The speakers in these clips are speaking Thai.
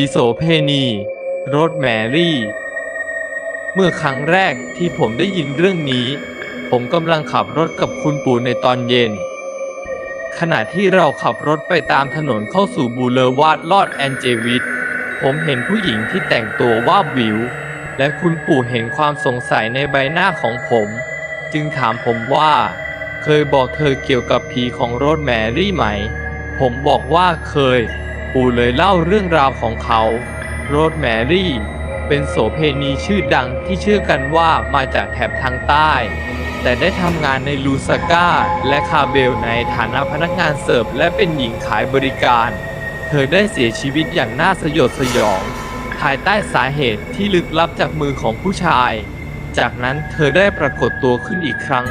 ผีโสเพณีโรสแมรี่ เมื่อครั้งแรกที่ผมได้ยินเรื่องนี้ ผมกำลังขับรถกับคุณปู่ในตอนเย็น ขณะที่เราขับรถไปตามถนนเข้าสู่บูเลวาดลอดแอนเจวิตผมเห็นผู้หญิงที่แต่งตัวว่าบวิว และคุณปู่เห็นความสงสัยในใบหน้าของผม จึงถามผมว่า เคยบอกเธอเกี่ยวกับผีของโรสแมรี่ไหม ผมบอกว่าเคย ปู่เลยเล่าเรื่องราวของเขาโรสแมรี่ เป็นโสเพณีชื่อดังที่เชื่อกันว่ามาจากแถบทางใต้ แต่ได้ทำงานในลูซาก้าและคาเบลในฐานะพนักงานเสิร์ฟและเป็นหญิงขายบริการ เธอได้เสียชีวิตอย่างน่าสยดสยอง ภายใต้สาเหตุที่ลึกลับจากมือของผู้ชาย จากนั้นเธอได้ปรากฏตัวขึ้นอีกครั้ง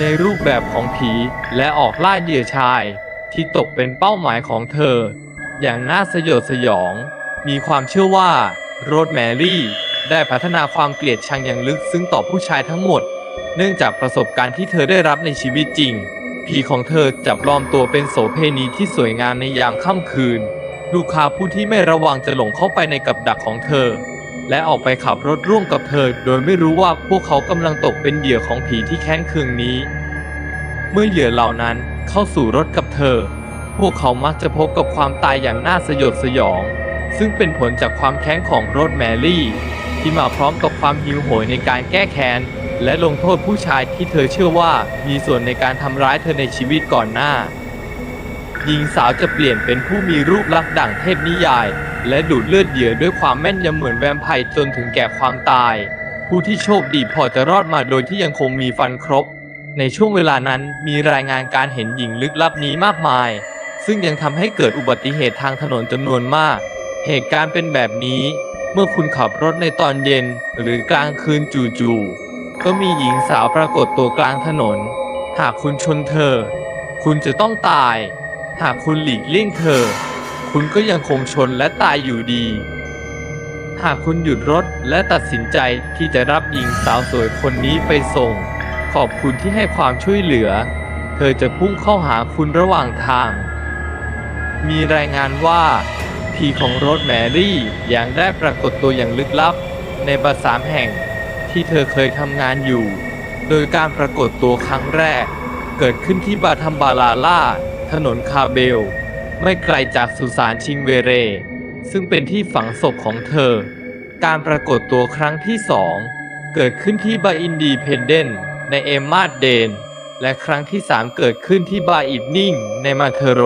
ในรูปแบบของผีและออกล่าเหยื่อชาย ที่ตกเป็นเป้าหมายของเธอ อย่างน่าสยดสยอง มีความเชื่อว่าโรสแมรี่ได้พัฒนาความเกลียดชังอย่างลึกซึ้งต่อผู้ชายทั้งหมด เนื่องจากประสบการณ์ที่เธอได้รับในชีวิตจริง ผีของเธอจับปลอมตัวเป็นโสเพณีที่สวยงามในยามค่ำคืน ลูกค้าผู้ที่ไม่ระวังจะหลงเข้าไปในกับดักของเธอ และออกไปขับรถร่วมกับเธอ โดยไม่รู้ว่าพวกเขากำลังตกเป็นเหยื่อของผีที่แค้นเคืองนี้ เมื่อเหยื่อเหล่านั้นเข้าสู่รถกับเธอ พวกเขามักจะพบกับความตายอย่างน่าสยดสยอง ซึ่งเป็นผลจากความแค้นของโรสแมรี่ ที่มาพร้อมกับความหิวโหยในการแก้แค้น และลงโทษผู้ชายที่เธอเชื่อว่ามีส่วนในการทำร้ายเธอในชีวิตก่อนหน้า หญิงสาวจะเปลี่ยนเป็นผู้มีรูปลักษณ์ดั่งเทพนิยาย และดูดเลือดเหยื่อด้วยความแม่นยำเหมือนแวมไพร์จนถึงแก่ความตาย ผู้ที่โชคดีพอจะรอดมาโดยที่ยังคงมีฟันครบ ในช่วงเวลานั้นมีรายงานการเห็นหญิงลึกลับนี้มากมาย ซึ่งยังทำให้เกิดอุบัติเหตุทางถนนจำนวนมาก เหตุการณ์เป็นแบบนี้เมื่อคุณขับรถในตอนเย็นหรือกลางคืนจู่ๆก็มีหญิงสาวปรากฏตัวกลางถนน หากคุณชนเธอ คุณจะต้องตาย หากคุณหลีกเลี่ยงเธอ คุณก็ยังคงชนและตายอยู่ดี หากคุณหยุดรถและตัดสินใจที่จะรับหญิงสาวสวยคนนี้ไปส่ง ขอบคุณที่ให้ความช่วยเหลือ เธอจะพุ่งเข้าหาคุณระหว่างทาง มีรายงานว่าผีของโรสแมรี่ยังได้ปรากฏตัวอย่างลึกลับ ในบาร์สามแห่งที่เธอเคยทำงานอยู่ โดยการปรากฏตัวครั้งแรก เกิดขึ้นที่บาทัมบาลาล่า ถนนคาเบล ไม่ไกลจากสุสานชิงเวเร ซึ่งเป็นที่ฝังศพของเธอ การปรากฏตัวครั้งที่สองเกิดขึ้นที่บาอินดีเพนเดนในเอมมาดเดน และครั้งที่สามเกิดขึ้นที่บาอิฟนิ่งในมาเทโร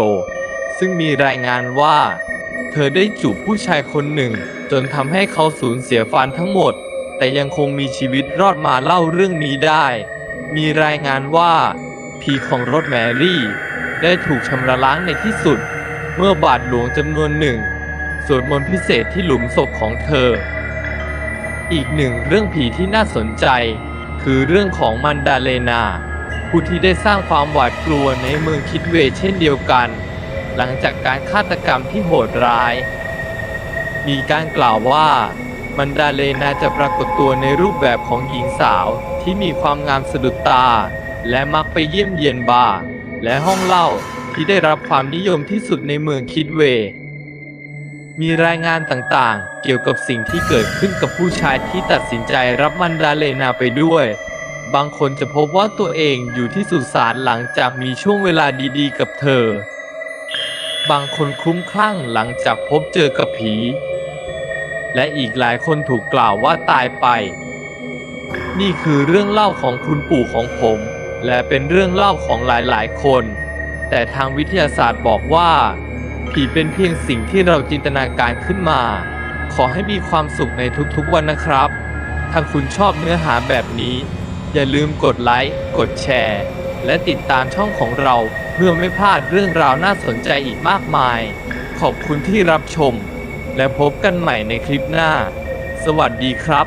ซึ่งมีรายงานว่า เธอได้จูบผู้ชายคนหนึ่ง จนทำให้เขาสูญเสียฟันทั้งหมด แต่ยังคงมีชีวิตรอดมาเล่าเรื่องนี้ได้ มีรายงานว่า ผีของรสแมรี่ ได้ถูกชำระล้างในที่สุด เมื่อบาทหลวงจำนวนหนึ่งสวดมนต์พิเศษที่หลุมศพของเธอ อีกหนึ่งเรื่องผีที่น่าสนใจ คือเรื่องของมันดาเลนา ผู้ที่ได้สร้างความหวาดกลัวในเมืองคิดเวเช่นเดียวกัน หลังจากการฆาตกรรมที่โหดร้าย มีการกล่าวว่ามันดาเลนาจะปรากฏตัวในรูปแบบของหญิงสาวที่มีความงามสะดุดตา และมักไปเยี่ยมเยียนบาร์และห้องเหล้าที่ได้รับความนิยมที่สุดในเมืองคิดเว มีรายงานต่างๆ เกี่ยวกับสิ่งที่เกิดขึ้นกับผู้ชายที่ตัดสินใจรับมันดาเลนาไปด้วย บางคนจะพบว่าตัวเองอยู่ที่สุสานหลังจากมีช่วงเวลาดีๆ กับเธอ บางคนคลุ้มคลั่งหลังจากพบเจอกับผี และอีกหลายคนถูกกล่าวว่าตายไป นี่คือเรื่องเล่าของคุณปู่ของผม และเป็นเรื่องเล่าของหลายๆ คน แต่ทางวิทยาศาสตร์บอกว่า ผีเป็นเพียงสิ่งที่เราจินตนาการขึ้นมา ขอให้มีความสุขในทุกๆวันนะครับ ถ้าคุณชอบเนื้อหาแบบนี้ อย่าลืมกดไลค์ กดแชร์ และติดตามช่องของเราเพื่อไม่พลาดเรื่องราวน่าสนใจอีกมากมาย ขอบคุณที่รับชม และพบกันใหม่ในคลิปหน้า สวัสดีครับ